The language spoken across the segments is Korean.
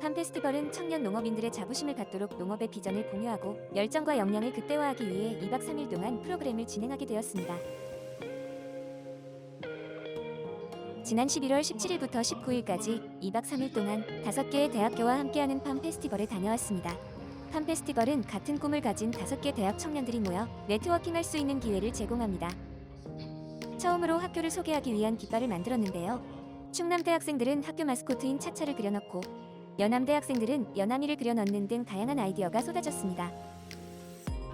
팜 페스티벌은 청년 농업인들의 자부심을 갖도록 농업의 비전을 공유하고 열정과 역량을 극대화하기 위해 2박 3일 동안 프로그램을 진행하게 되었습니다. 지난 11월 17일부터 19일까지 2박 3일 동안 5개의 대학교와 함께하는 팜 페스티벌에 다녀왔습니다. 팜 페스티벌은 같은 꿈을 가진 5개 대학 청년들이 모여 네트워킹할 수 있는 기회를 제공합니다. 처음으로 학교를 소개하기 위한 깃발을 만들었는데요. 충남대 학생들은 학교 마스코트인 차차를 그려넣고 연암대 학생들은 연암이를 그려넣는 등 다양한 아이디어가 쏟아졌습니다.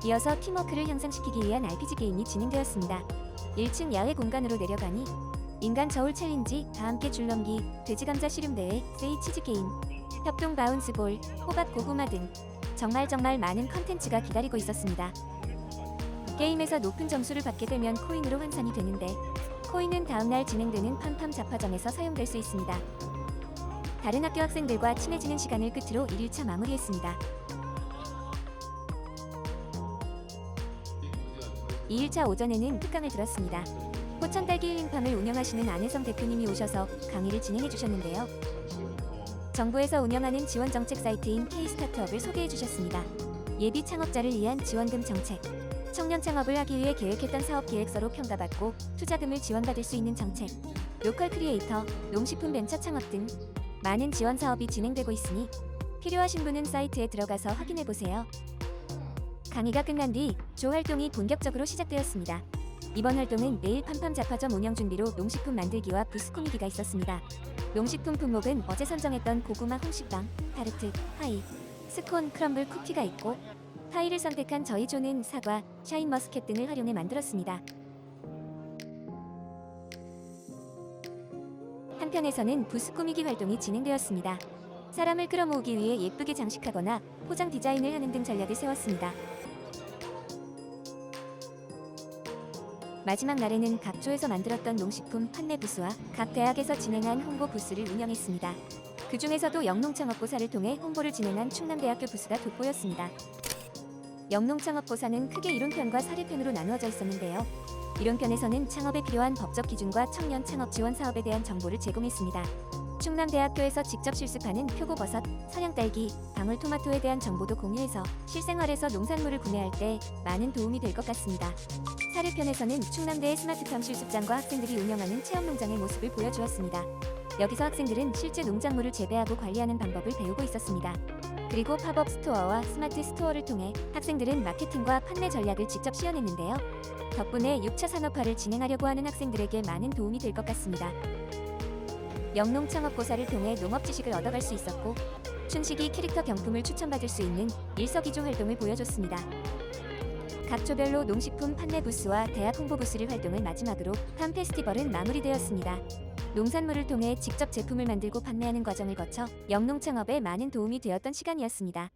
이어서 팀워크를 향상시키기 위한 RPG 게임이 진행되었습니다. 1층 야외 공간으로 내려가니 인간 저울 챌린지, 다 함께 줄넘기, 돼지감자 씨름대회, 세이 치즈 게임, 협동 바운스볼, 호박 고구마 등 정말 정말 많은 컨텐츠가 기다리고 있었습니다. 게임에서 높은 점수를 받게 되면 코인으로 환산이 되는데 코인은 다음날 진행되는 팜팜 잡화점에서 사용될 수 있습니다. 다른 학교 학생들과 친해지는 시간을 끝으로 1일차 마무리했습니다. 2일차 오전에는 특강을 들었습니다. 포천딸기 힐링팜을 운영하시는 안혜성 대표님이 오셔서 강의를 진행해 주셨는데요. 정부에서 운영하는 지원 정책 사이트인 K-스타트업을 소개해 주셨습니다. 예비 창업자를 위한 지원금 정책, 청년 창업을 하기 위해 계획했던 사업 계획서로 평가받고 투자금을 지원받을 수 있는 정책, 로컬 크리에이터, 농식품 벤처 창업 등 많은 지원 사업이 진행되고 있으니 필요하신 분은 사이트에 들어가서 확인해 보세요. 강의가 끝난 뒤 조 활동이 본격적으로 시작되었습니다. 이번 활동은 내일 팜팜 잡화점 운영 준비로 농식품 만들기와 부스 꾸미기가 있었습니다. 농식품 품목은 어제 선정했던 고구마 홍식빵, 타르트, 파이, 스콘, 크럼블 쿠키가 있고 파이를 선택한 저희 조는 사과, 샤인 머스켓 등을 활용해 만들었습니다. 한편에서는 부스 꾸미기 활동이 진행되었습니다. 사람을 끌어모으기 위해 예쁘게 장식하거나 포장 디자인을 하는 등 전략을 세웠습니다. 마지막 날에는 각 조에서 만들었던 농식품 판매 부스와 각 대학에서 진행한 홍보 부스를 운영했습니다. 그 중에서도 영농창업고사를 통해 홍보를 진행한 충남대학교 부스가 돋보였습니다. 영농 창업 고사는 크게 이론편과 사례편으로 나누어져 있었는데요. 이론편에서는 창업에 필요한 법적 기준과 청년 창업 지원 사업에 대한 정보를 제공했습니다. 충남대학교에서 직접 실습하는 표고버섯, 선양딸기, 방울토마토에 대한 정보도 공유해서 실생활에서 농산물을 구매할 때 많은 도움이 될 것 같습니다. 사례편에서는 충남대의 스마트팜 실습장과 학생들이 운영하는 체험농장의 모습을 보여주었습니다. 여기서 학생들은 실제 농작물을 재배하고 관리하는 방법을 배우고 있었습니다. 그리고 팝업 스토어와 스마트 스토어를 통해 학생들은 마케팅과 판매 전략을 직접 시연했는데요. 덕분에 6차 산업화를 진행하려고 하는 학생들에게 많은 도움이 될 것 같습니다. 영농 창업고사를 통해 농업 지식을 얻어갈 수 있었고 춘식이 캐릭터 경품을 추천받을 수 있는 일석이조 활동을 보여줬습니다. 각 조별로 농식품 판매 부스와 대학 홍보 부스를 활동을 마지막으로 팜 페스티벌은 마무리되었습니다. 농산물을 통해 직접 제품을 만들고 판매하는 과정을 거쳐 영농 창업에 많은 도움이 되었던 시간이었습니다.